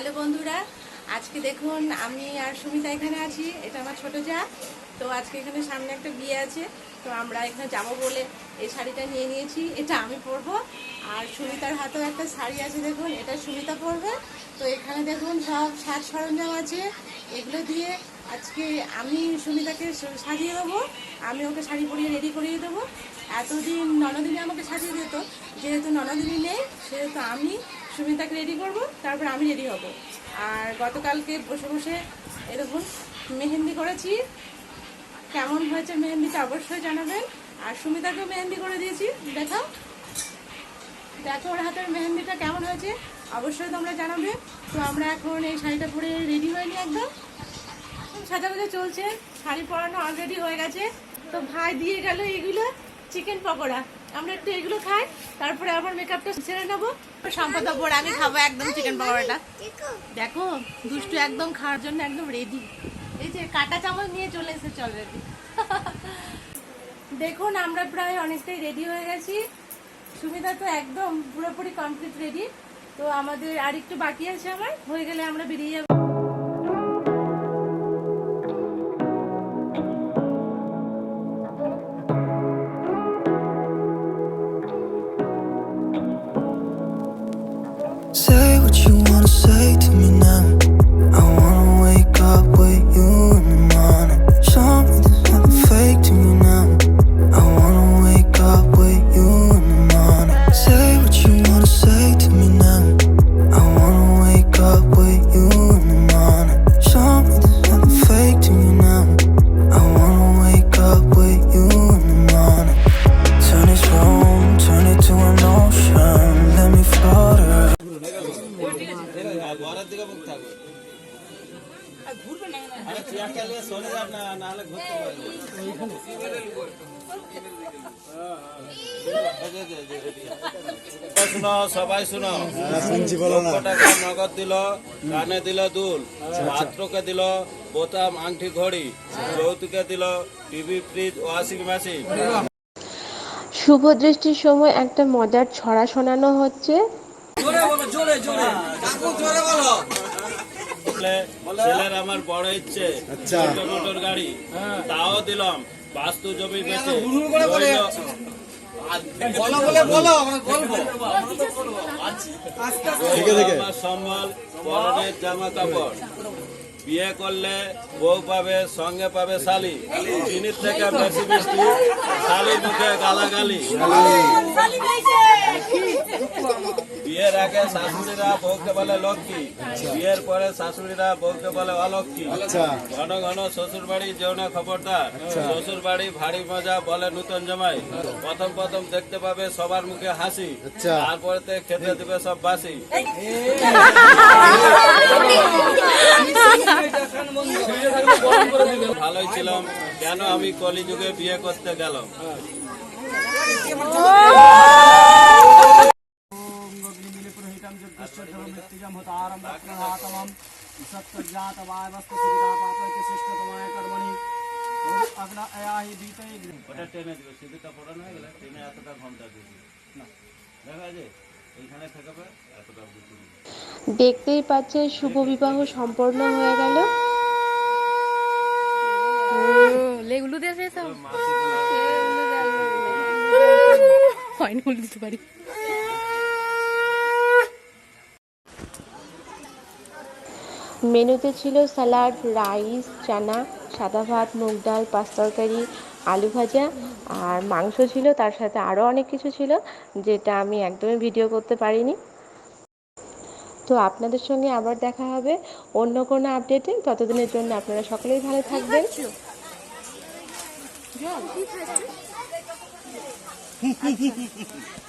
Hello বন্ধুরা, আজকে দেখুন আমি আর সুমিতা এখানে আছি, এটা আমার ছোট যা। তো আজকে এখানে সামনে একটা বিয়ে আছে, তো আমরা এখানে যাব বলে এই শাড়িটা নিয়ে নিয়েছি, এটা আমি পরবো। আর সুমিতার হাতেও একটা শাড়ি আছে দেখুন, এটা সুমিতা পরবে। তো এখানে দেখুন সব সাজ সরঞ্জাম আছে, এগুলো দিয়ে আজকে আমি সুমিতাকে সাজিয়ে দেবো, আমি ওকে শাড়ি পরিয়ে রেডি করিয়ে দেবো। এতদিন ননদিনী আমাকে সাজিয়ে দিত, যেহেতু ননদিনী নেই, সেহেতু আমি সুমিতাকে রেডি করব, তারপর আমি রেডি হব। আর গতকালকে বসে বসে এরকম মেহেন্দি করেছি। কেমন হয়েছে মেহেন্দিটা অবশ্যই জানাবেন। আর সুমিতাকেও মেহেন্দি করে দিয়েছি, দেখাও। দেখো ওর হাতের মেহেন্দিটা কেমন হয়েছে, অবশ্যই তোমরা জানাবে। তো আমরা এখন এই শাড়িটা পরে রেডি হয়নি একদম। সাজাগুজা চলছে, শাড়ি পরানো অলরেডি হয়ে গেছে। তো ভাই দিয়ে গেল এগুলো চিকেন পকোড়া। আমরা একটু এগুলো খাই, তারপরে আবার মেকআপটা ছেড়ে নেব। সম্পদ পরে আমি খাব একদম চিকেন পকোড়াটা দেখো, দুষ্টু একদম খাওয়ার জন্য একদম রেডি এই যে কাটা চামচ নিয়ে চলে এসেছে অলরেডি দেখুন, আমরা প্রায় অনেকটাই রেডি হয়ে গেছি। সুবিধা তো একদম পুরোপুরি কমপ্লিট রেডি তো আমাদের আর একটু বাকি আছে আমার। হয়ে গেলে আমরা বেরিয়ে যাব। Say নগদ দিল কানে দিল দুল পাত্রকে দিল বোতাম আংটি ঘড়ি যৌতুকে দিল টিভি ফ্রিজ ওয়াশিং মেশিন শুভ দৃষ্টির সময় একটা মজার ছড়া শোনানো হচ্ছে। বলে, ছেলের আমার বড় ইচ্ছে। ছোট মোটর গাড়ি। তাও দিলাম। বাস্তু জমি বেচে। রইল আমার সম্বল পরনের জামা কাপড় বিয়ে করলে বউ পাবে সঙ্গে পাবে শালি। চিনির থেকে বেশি মিষ্টি শালি মুখে গালাগালি। বিয়ের আগে শাশুড়িরা বউকে বলে লক্ষ্মী বিয়ের পরে শাশুড়িরা বউকে বলে অলক্ষ্মী। ঘন ঘন শ্বশুর বাড়ি যেও না খবরদার শ্বশুর বাড়ি ভারী মজা বলে নূতন জামাই। প্রথম প্রথম দেখতে পাবে সবার মুখে হাসি তারপরে খেতে দিবে সব বাসি। ভালোই ছিলাম কেন আমি কলিযুগে বিয়ে করতে গেলাম? ওটা টেনে দিবে সিঁদুরটা পড়ানো হয়ে গেলে টেনে এতটা ঘণ্টা দিবি না দেখা যায় এইখানে থাকবে এতটা বুঝতে দেখতেই পাচ্ছে শুভ বিবাহ সম্পন্ন হয়ে গেল। লেগুলো দিয়ে হয়নি বলে দিতে পারি। মেনুতে ছিল স্যালাড রাইস চানা সাদা ভাত মুগ ডাল পাঁচ তরকারি আলু ভাজা আর মাংস ছিল তার সাথে আরও অনেক কিছু ছিল যেটা আমি একদমই ভিডিও করতে পারিনি। তো আপনাদের সঙ্গে আবার দেখা হবে অন্য কোনো আপডেটে। ততদিনের জন্য আপনারা সকলেই ভালো থাকবেন। ハハハハ!